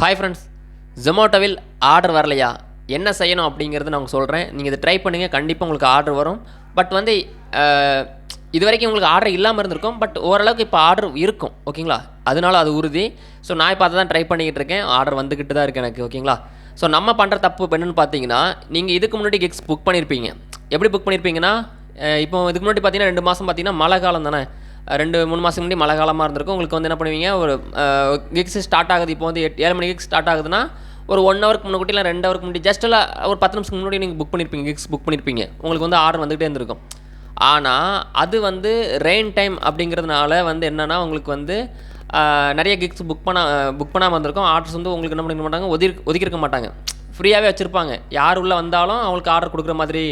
Hi friends ஜொமேட்டோவில் order வரலையா? என்ன செய்யணும் அப்படிங்கிறது நான் உங்களுக்கு சொல்கிறேன் நீங்கள் இதை ட்ரை பண்ணுங்கள் கண்டிப்பாக உங்களுக்கு ஆர்டர் வரும். பட் வந்து இது வரைக்கும் உங்களுக்கு ஆர்டர் இல்லாமல் இருந்திருக்கும். பட் ஓரளவுக்கு இப்போ ஆர்டர் இருக்கும் ஓகேங்களா அதனால அது உறுதி. ஸோ நான் இப்போ அதை தான் ட்ரை பண்ணிக்கிட்டு இருக்கேன். ஆர்டர் வந்துக்கிட்டு தான் இருக்குது எனக்கு ஓகேங்களா ஸோ நம்ம பண்ணுற தப்பு இப்போ என்னென்னு பார்த்தீங்கன்னா நீங்கள் இதுக்கு முன்னாடி கிக்ஸ் புக் பண்ணியிருப்பீங்க எப்படி புக் பண்ணியிருப்பீங்கன்னா இப்போ இதுக்கு முன்னாடி பார்த்தீங்கன்னா ரெண்டு மாதம் பார்த்தீங்கன்னா மழை காலம் தானே. ரெண்டு மூணு மாதம் முன்னாடி மழை காலமாக இருந்திருக்கும். உங்களுக்கு வந்து என்ன பண்ணுவீங்க? ஒரு கிக்ஸ் ஸ்டார்ட் ஆகுது. இப்போ வந்து எட்டு ஏழு மணி கிக்ஸ் ஸ்டார்ட் ஆகுதுன்னா ஒரு ஒன் ஹவருக்கு முன்னாடி இல்லை ரெண்டு ஹவருக்கு முன்னாடி ஜஸ்ட் எல்லாம் ஒரு பத்து நிமிஷத்துக்கு முன்னாடி நீங்கள் புக் பண்ணியிருப்பீங்க கிக்ஸ் புக் பண்ணியிருப்பீங்க உங்களுக்கு வந்து ஆர்டர் வந்துகிட்டே இருந்திருக்கும். ஆனால் அது வந்து ரெயின் டைம் அப்படிங்கிறதுனால வந்து என்னென்னா உங்களுக்கு வந்து நிறைய கிக்ஸ் புக் பண்ண புக் பண்ணாமல் வந்திருக்கும். ஆர்டர்ஸ் வந்து உங்களுக்கு என்ன பண்ணிக்க மாட்டாங்க? ஒதுக்கி ஒதுக்கியிருக்க மாட்டாங்க. ஃப்ரீயாகவே வச்சுருப்பாங்க. யார் உள்ளே வந்தாலும் அவங்களுக்கு ஆர்டர் கொடுக்குற மாதிரி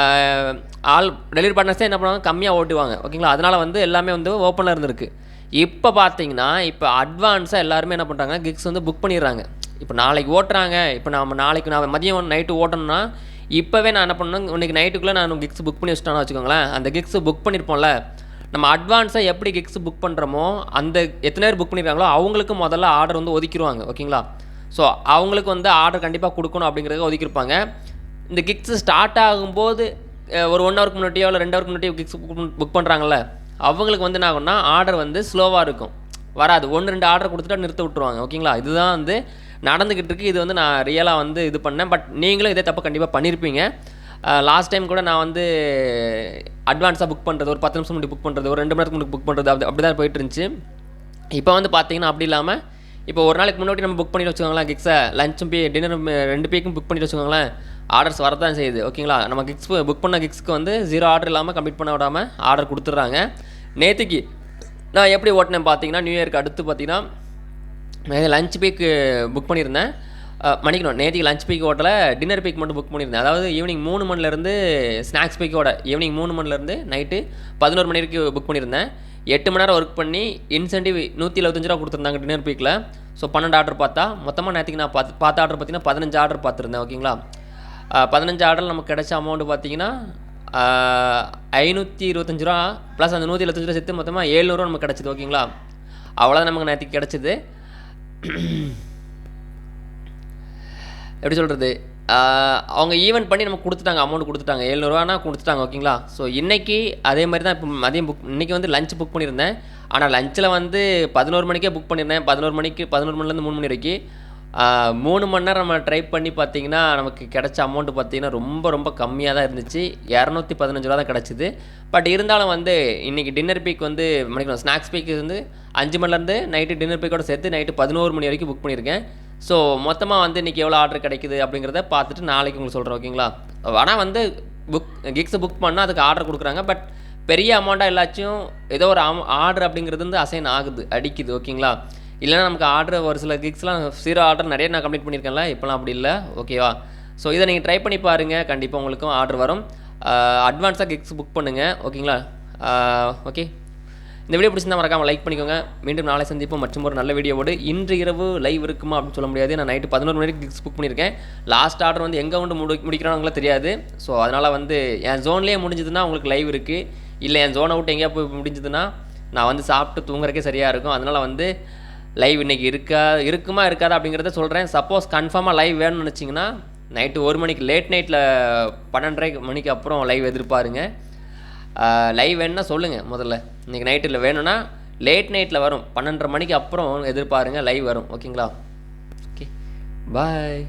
ஆல் ஆள் டெலிவரி பார்ட்னர்ஸே என்ன பண்ணுவாங்க? கம்மியாக ஓட்டுவாங்க. ஓகேங்களா? அதனால் வந்து எல்லாமே வந்து ஓப்பனில் இருந்திருக்கு. இப்போ பார்த்தீங்கன்னா இப்போ அட்வான்ஸாக எல்லாருமே என்ன பண்ணுறாங்க கிக்ஸ் வந்து புக் பண்ணிடுறாங்க. இப்போ நாளைக்கு ஓட்டுறாங்க. இப்போ நம்ம நாளைக்கு நான் மதியம் நைட்டு ஓட்டணும்னா இப்போவே நான் என்ன பண்ணணும்? இன்னைக்கு நைட்டுக்குள்ளே நான் கிக்ஸ் புக் பண்ணி வச்சுட்டேன்னு வச்சுக்கோங்களேன். அந்த கிக்ஸ் புக் பண்ணியிருப்போம்ல நம்ம அட்வான்ஸாக எப்படி கிக்ஸ் புக் பண்ணுறோமோ அந்த எத்தனை பேர் புக் பண்ணியிருக்காங்களோ அவங்களுக்கு முதல்ல ஆர்டர் வந்து ஒதுக்கிடுவாங்க. ஓகேங்களா? ஸோ அவங்களுக்கு வந்து ஆர்டர் கண்டிப்பாக கொடுக்கணும் அப்படிங்கிறத ஒதுக்கியிருப்பாங்க. இந்த கிக்ஸ் ஸ்டார்ட் ஆகும்போது ஒரு ஒன் ஹவருக்கு முன்னாடியோ இல்லை ரெண்டு ஹவருக்கு முன்னாடியோ கிக்ஸ் புக் பண்ணுறாங்கல்ல அவங்களுக்கு வந்து என்ன ஆகும்னா ஆர்டர் வந்து ஸ்லோவாக இருக்கும். வராது. ஒன்று ரெண்டு ஆர்டர் கொடுத்துட்டு நிறுத்த விட்ருவாங்க ஓகேங்களா? இதுதான் வந்து நடந்துக்கிட்டு இருக்கு. இது வந்து நான் ரியலாக வந்து இது பண்ணேன். பட் நீங்களும் இதே தப்பு கண்டிப்பாக பண்ணியிருப்பீங்க லாஸ்ட் டைம் கூட நான் வந்து அட்வான்ஸாக புக் பண்ணுறது ஒரு பத்து நிமிஷம் முன்னாடி புக் பண்ணுறது ஒரு ரெண்டு மணி நேரத்துக்கு முன்னாடி புக் பண்ணுறது அப்படி அப்படி தான் போயிட்டு இருந்துச்சு. இப்போ வந்து பார்த்தீங்கன்னா அப்படி இல்லாமல் இப்போ ஒரு நாளைக்கு முன்னாடி நம்ம புக் பண்ணி வச்சுக்கோங்களேன் கிக்ஸை லஞ்சும் பே டின்னரும் ரெண்டு பேக்கும் புக் பண்ணி வச்சுக்கோங்களேன். ஆர்டர்ஸ் வரதான் செய்யுது ஓகேங்களா? நம்ம கிக்ஸ் புக் பண்ண கிக்ஸ்க்கு வந்து ஜீரோ ஆர்டர் இல்லாமல் கம்ப்ளீட் பண்ண விடாமல் ஆர்டர் கொடுத்துட்றாங்க. நேற்றுக்கு நான் எப்படி ஓட்டினேன் பார்த்தீங்கன்னா நியூ இயர்க்கு அடுத்து பார்த்தீங்கன்னா லஞ்ச் பேக்கு புக் பண்ணியிருந்தேன். மணிக்கணும் மன்னிக்கணும் நேற்றுக்கு லஞ்ச் பேக் ஓட்டல டின்னர் பேக் மட்டும் புக் பண்ணியிருந்தேன். அதாவது ஈவினிங் மூணு மணிலேருந்து ஸ்நாக்ஸ் பேக்கோட ஈவினிங் மூணு மணிலேருந்து நைட்டு பதினோரு மணி வரைக்கும் புக் பண்ணியிருந்தேன். எட்டு மணி நேரம் ஒர்க் பண்ணி இன்சென்டிவ் நூற்றி எழுபத்தஞ்சு ரூபா கொடுத்துருந்தாங்க டின்னர் பீக்கில் ஸோ பன்னெண்டு ஆர்டர் பார்த்தா மொத்தமாக நேற்றுக்கு நான் பார்த்து பார்த்த ஆர்டர் பார்த்தீங்கன்னா பதினஞ்சு ஆர்டர் பார்த்துருந்தேன் ஓகேங்களா பதினஞ்சு ஆர்டர் நமக்கு கிடைச்ச அமௌண்ட் பார்த்தீங்கன்னா ஐநூற்றி இருபத்தஞ்சு ரூபா ப்ளஸ் அந்த நூற்றி எழுபத்தஞ்சு ரூபா சேர்த்து மொத்தமாக ஏழ்நூறுவா நமக்கு கிடச்சிது ஓகேங்களா அவ்வளோதான் நமக்கு நேற்றுக்கு கிடச்சிது. எப்படி சொல்கிறது அவங்க ஈவெண்ட் பண்ணி நமக்கு கொடுத்துட்டாங்க அமௌண்ட் கொடுத்துட்டாங்க. எழுநூறுவானா கொடுத்துட்டாங்க ஓகேங்களா ஸோ இன்றைக்கி அதே மாதிரி தான் இப்போ மதியம் புக் இன்றைக்கி வந்து லஞ்ச் புக் பண்ணியிருந்தேன். ஆனால் லஞ்சில் வந்து பதினோரு மணிக்கே புக் பண்ணியிருந்தேன். பதினோரு மணிக்கு பதினோரு மணிலேருந்து மூணு மணி வரைக்கும். மூணு மணி நேரம் நம்ம ட்ரை பண்ணி பார்த்தீங்கன்னா நமக்கு கிடைச்ச அமௌண்ட்டு பார்த்தீங்கன்னா ரொம்ப ரொம்ப கம்மியாக தான் இருந்துச்சு. இரநூத்தி பதினஞ்சு ரூபா தான் கிடச்சிது. பட் இருந்தாலும் வந்து இன்றைக்கி டின்னர் பீக் வந்து மணிக்கணும் ஸ்நாக்ஸ் பீக் வந்து அஞ்சு மணிலேருந்து நைட்டு டின்னர் பீக்கோட சேர்த்து நைட்டு பதினோரு மணி வரைக்கும் புக் பண்ணியிருக்கேன். ஸோ மொத்தமாக வந்து இன்றைக்கி எவ்வளோ ஆர்டர் கிடைக்குது அப்படிங்கிறத பார்த்துட்டு நாளைக்கு உங்களுக்கு சொல்கிறேன் ஓகேங்களா ஆனால் வந்து புக் கிக்ஸை புக் பண்ணால் அதுக்கு ஆர்டர் கொடுக்குறாங்க பட் பெரிய அமௌண்ட்டாக எல்லாச்சும் ஏதோ ஒரு ஆர்டர் அப்படிங்கிறது வந்து அசைன் ஆகுது அடிக்குது ஓகேங்களா இல்லைனா நமக்கு ஆர்டர் ஒரு சில கிக்ஸ்லாம் சீரோ ஆர்டர் நிறைய நான் கம்ப்ளீட் பண்ணியிருக்கேன்ல இப்போலாம் அப்படி இல்லை ஓகேவா ஸோ இதை நீங்கள் ட்ரை பண்ணி பாருங்கள் கண்டிப்பாக உங்களுக்கும் ஆர்டர் வரும். அட்வான்ஸாக கிக்ஸ் புக் பண்ணுங்கள் ஓகேங்களா ஓகே இந்த வீடியோ பிடிச்சிருந்தா மறக்காம லைக் பண்ணிக்கோங்க. மீண்டும் நாளை சந்திப்போம். மற்றும் ஒரு நல்ல வீடியோவோடு இன்று இரவு லைவ் இருக்குமா அப்படின்னு சொல்ல முடியாது. நான் நைட்டு பதினோரு மணிக்கு கிக்ஸ் புக் பண்ணியிருக்கேன். லாஸ்ட் ஆர்டர் வந்து எங்கே வந்து முடி முடிக்கிறாங்களோ தெரியாது. ஸோ அதனால் வந்து என் ஜோன்லேயே முடிஞ்சதுன்னா உங்களுக்கு லைவ் இருக்குது இல்லை என் ஜோனை விட்டு எங்கேயா போய் முடிஞ்சதுன்னா நான் வந்து சாப்பிட்டு தூங்குறக்கே சரியாக இருக்கும். அதனால் வந்து லைவ் இன்னைக்கு இருக்கா இருக்குமா இருக்காதா அப்படிங்கிறத சொல்கிறேன் சப்போஸ் கன்ஃபார்மாக லைவ் வேணும்னு நினச்சிங்கன்னா நைட்டு ஒரு மணிக்கு லேட் நைட்டில் பன்னெண்டரை மணிக்கு அப்புறம் லைவ் எதிர்பாருங்க. லைவ் வேணும்னா சொல்லுங்கள் முதல்ல. இன்றைக்கி நைட்டில் வேணும்னா லேட் நைட்டில் வரும். பன்னெண்டரை மணிக்கு அப்புறம் எதிர்பாருங்க லைவ் வரும். ஓகேங்களா ஓகே பாய்